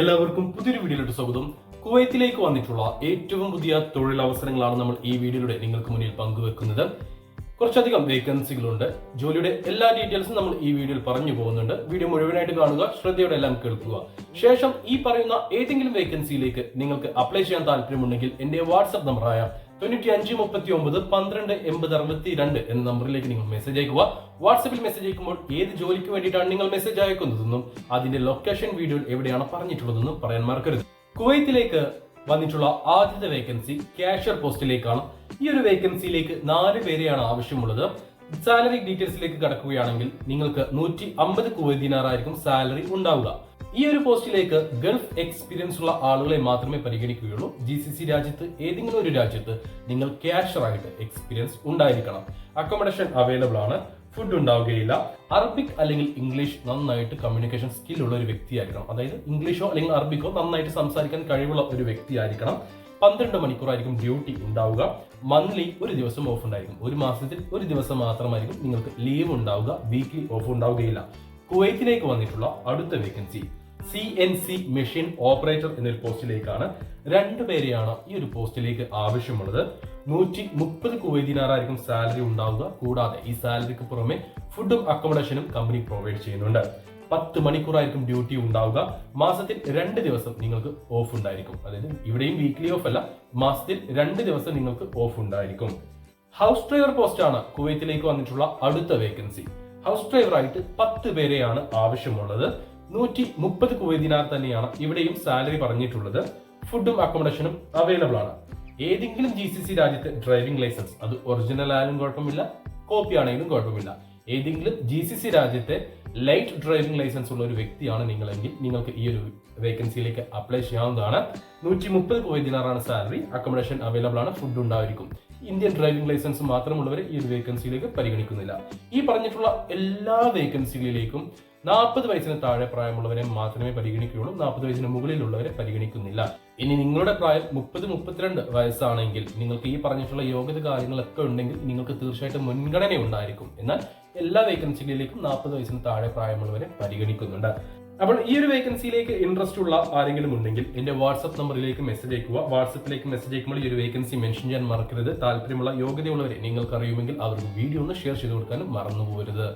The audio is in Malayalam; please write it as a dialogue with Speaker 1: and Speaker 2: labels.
Speaker 1: എല്ലാവർക്കും പുതിയൊരു വീഡിയോയിലോട്ട് സ്വാഗതം. കുവൈത്തിലേക്ക് വന്നിട്ടുള്ള ഏറ്റവും പുതിയ തൊഴിലവസരങ്ങളാണ് നമ്മൾ ഈ വീഡിയോയിലൂടെ നിങ്ങൾക്ക് മുന്നിൽ പങ്കുവെക്കുന്നത്. കുറച്ചധികം വേക്കൻസികളുണ്ട്. ജോലിയുടെ എല്ലാ ഡീറ്റെയിൽസും നമ്മൾ ഈ വീഡിയോയിൽ പറഞ്ഞു പോകുന്നുണ്ട്. വീഡിയോ മുഴുവനായിട്ട് കാണുക ശ്രദ്ധയോടെ എല്ലാം കേൾക്കുക. ശേഷം ഈ പറയുന്ന ഏതെങ്കിലും വേക്കൻസിയിലേക്ക് നിങ്ങൾക്ക് അപ്ലൈ ചെയ്യാൻ താല്പര്യമുണ്ടെങ്കിൽ എന്റെ വാട്സ്ആപ്പ് നമ്പറായ തൊണ്ണൂറ്റി അഞ്ച് മുപ്പത്തി ഒമ്പത് പന്ത്രണ്ട് എൺപത് അറുപത്തി രണ്ട് എന്ന നമ്പറിലേക്ക് നിങ്ങൾ മെസ്സേജ് അയക്കുക. വാട്സപ്പിൽ മെസ്സേജ് അയക്കുമ്പോൾ ഏത് ജോലിക്ക് വേണ്ടിയിട്ടാണ് നിങ്ങൾ മെസ്സേജ് അയക്കുന്നതെന്നും അതിന്റെ ലൊക്കേഷൻ വീഡിയോയിൽ എവിടെയാണ് പറഞ്ഞിട്ടുള്ളതെന്നും പറയാൻ മറക്കരുത്. കുവൈത്തിലേക്ക് വന്നിട്ടുള്ള ആദ്യത്തെ വേക്കൻസി ക്യാഷ്യർ പോസ്റ്റിലേക്കാണ് ഈ ഒരു വേക്കൻസിയിലേക്ക് നാല് പേരെയാണ് ആവശ്യമുള്ളത്. സാലറി ഡീറ്റെയിൽസിലേക്ക് കടക്കുകയാണെങ്കിൽ നിങ്ങൾക്ക് നൂറ്റി അമ്പത് കുവൈത്തിനാറായിരിക്കും സാലറി ഉണ്ടാവുക. ഈ ഒരു പോസ്റ്റിലേക്ക് ഗൾഫ് എക്സ്പീരിയൻസ് ഉള്ള ആളുകളെ മാത്രമേ പരിഗണിക്കുകയുള്ളൂ. ജി സി സി രാജ്യത്ത് ഏതെങ്കിലും ഒരു രാജ്യത്ത് നിങ്ങൾ ക്യാഷറായിട്ട് എക്സ്പീരിയൻസ് ഉണ്ടായിരിക്കണം. അക്കോമഡേഷൻ അവൈലബിൾ ആണ്. ഫുഡ് ഉണ്ടാവുകയില്ല. അറബിക് അല്ലെങ്കിൽ ഇംഗ്ലീഷ് നന്നായിട്ട് കമ്മ്യൂണിക്കേഷൻ സ്കിൽ ഉള്ള ഒരു വ്യക്തിയായിരിക്കണം. അതായത് ഇംഗ്ലീഷോ അല്ലെങ്കിൽ അറബിക്കോ നന്നായിട്ട് സംസാരിക്കാൻ കഴിവുള്ള ഒരു വ്യക്തിയായിരിക്കണം. പന്ത്രണ്ട് മണിക്കൂറായിരിക്കും ഡ്യൂട്ടി ഉണ്ടാവുക. മന്ത്ലി ഒരു ദിവസം ഓഫ് ഉണ്ടായിരിക്കും. ഒരു മാസത്തിൽ ഒരു ദിവസം മാത്രമായിരിക്കും നിങ്ങൾക്ക് ലീവ് ഉണ്ടാവുക. വീക്ക്ലി ഓഫ് ഉണ്ടാവുകയില്ല. കുവൈത്തിലേക്ക് വന്നിട്ടുള്ള അടുത്ത vacancy C N C machine operator എന്നൊരു പോസ്റ്റിലേക്കാണ് രണ്ടുപേരെയാണ് ഈ ഒരു പോസ്റ്റിലേക്ക് ആവശ്യമുള്ളത്. നൂറ്റി മുപ്പത് കുവൈദിനാറായിരിക്കും സാലറി ഉണ്ടാവുക. കൂടാതെ ഈ സാലറിക്ക് പുറമെ ഫുഡും അക്കോമഡേഷനും കമ്പനി പ്രൊവൈഡ് ചെയ്യുന്നുണ്ട്. പത്ത് മണിക്കൂറായിരിക്കും ഡ്യൂട്ടി ഉണ്ടാവുക. മാസത്തിൽ രണ്ട് ദിവസം നിങ്ങൾക്ക് ഓഫ് ഉണ്ടായിരിക്കും. അതായത് ഇവിടെയും വീക്ക്ലി ഓഫ് അല്ല മാസത്തിൽ രണ്ട് ദിവസം നിങ്ങൾക്ക് ഓഫ് ഉണ്ടായിരിക്കും. ഹൗസ് ഡ്രൈവർ പോസ്റ്റാണ് കുവൈത്തിലേക്ക് വന്നിട്ടുള്ള അടുത്ത വേക്കൻസി ഹൗസ് ഡ്രൈവർ ആയിട്ട് പത്ത് പേരെയാണ് ആവശ്യമുള്ളത്. നൂറ്റി മുപ്പത് കുവൈദിനാർ തന്നെയാണ് ഇവിടെയും സാലറി പറഞ്ഞിട്ടുള്ളത്. ഫുഡും അക്കോമഡേഷനും അവൈലബിൾ ആണ്. ഏതെങ്കിലും ജി സി സി രാജ്യത്തെ ഡ്രൈവിംഗ് ലൈസൻസ് അത് ഒറിജിനൽ ആയാലും കുഴപ്പമില്ല കോപ്പി ആണെങ്കിലും കുഴപ്പമില്ല. ഏതെങ്കിലും ജി സി സി രാജ്യത്തെ ലൈറ്റ് ഡ്രൈവിംഗ് ലൈസൻസ് ഉള്ള ഒരു വ്യക്തിയാണ് നിങ്ങളെങ്കിൽ നിങ്ങൾക്ക് ഈ ഒരു വേക്കൻസിയിലേക്ക് അപ്ലൈ ചെയ്യാവുന്നതാണ്. നൂറ്റി മുപ്പത് കുവൈദിനാറാണ് സാലറി അക്കോമഡേഷൻ അവൈലബിൾ ആണ് ഫുഡ് ഉണ്ടായിരിക്കും. ഇന്ത്യൻ ഡ്രൈവിംഗ് ലൈസൻസ് മാത്രമുള്ളവരെ ഈ ഒരു വേക്കൻസിയിലേക്ക് പരിഗണിക്കുന്നില്ല. ഈ പറഞ്ഞിട്ടുള്ള എല്ലാ വേക്കൻസികളിലേക്കും നാൽപ്പത് വയസ്സിന് താഴെ പ്രായമുള്ളവരെ മാത്രമേ പരിഗണിക്കുകയുള്ളൂ. നാൽപ്പത് വയസ്സിന് മുകളിലുള്ളവരെ പരിഗണിക്കുന്നില്ല. ഇനി നിങ്ങളുടെ പ്രായം മുപ്പത് മുപ്പത്തിരണ്ട് വയസ്സാണെങ്കിൽ നിങ്ങൾക്ക് ഈ പറഞ്ഞിട്ടുള്ള യോഗ്യത കാര്യങ്ങളൊക്കെ ഉണ്ടെങ്കിൽ നിങ്ങൾക്ക് തീർച്ചയായിട്ടും മുൻഗണന ഉണ്ടായിരിക്കും. എന്നാൽ എല്ലാ വേക്കൻസികളിലേക്കും നാൽപ്പത് വയസ്സിന് താഴെ പ്രായമുള്ളവരെ പരിഗണിക്കുന്നുണ്ട്. അപ്പോൾ ഈ ഒരു വേക്കൻസിയിലേക്ക് ഇൻട്രസ്റ്റ് ഉള്ള ആരെങ്കിലും ഉണ്ടെങ്കിൽ എന്റെ വാട്സ്ആപ്പ് നമ്പറിലേക്ക് മെസ്സേജ് അയക്കുക. വാട്സപ്പിലേക്ക് മെസ്സേജ് അയക്കുമ്പോൾ ഈ ഒരു വേക്കൻസി മെൻഷൻ ചെയ്യാൻ മറക്കരുത്. താല്പര്യമുള്ള യോഗ്യതയുള്ളവരെ നിങ്ങൾക്ക് അറിയുമെങ്കിൽ അവർക്ക് വീഡിയോ ഒന്ന് ഷെയർ ചെയ്ത് കൊടുക്കാനും മറന്നു പോകരുത്